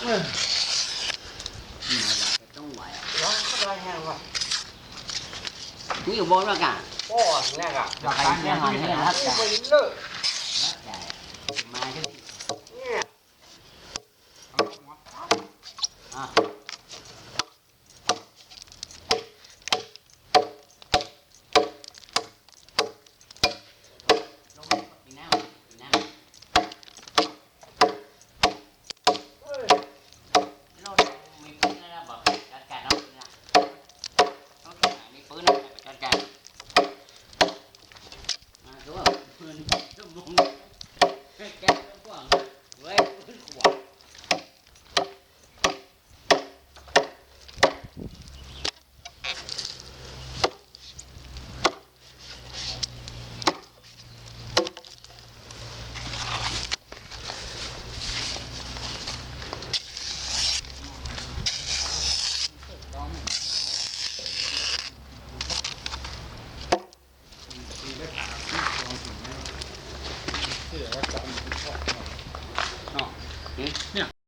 ต้องไหวร้องเข้าไปแห้งว่ะนี่อยู่บนแล้วกันป้อนแน่กะอยากไปเที่ยวหอยนี่นะครับไปเลิกมาที่เนี่ยอะลงกินน้ำกินน้ำ เฮ้ย โน่นมีปืนแล้วบอกจัดการเอาปืนนะโอเคมีปืนนะไปจัดการมาดูว่าปืนตุ้มมุงแกะตุ้มกว้างเว้ยปืนขวด เสือว่าจำชอบเนาะ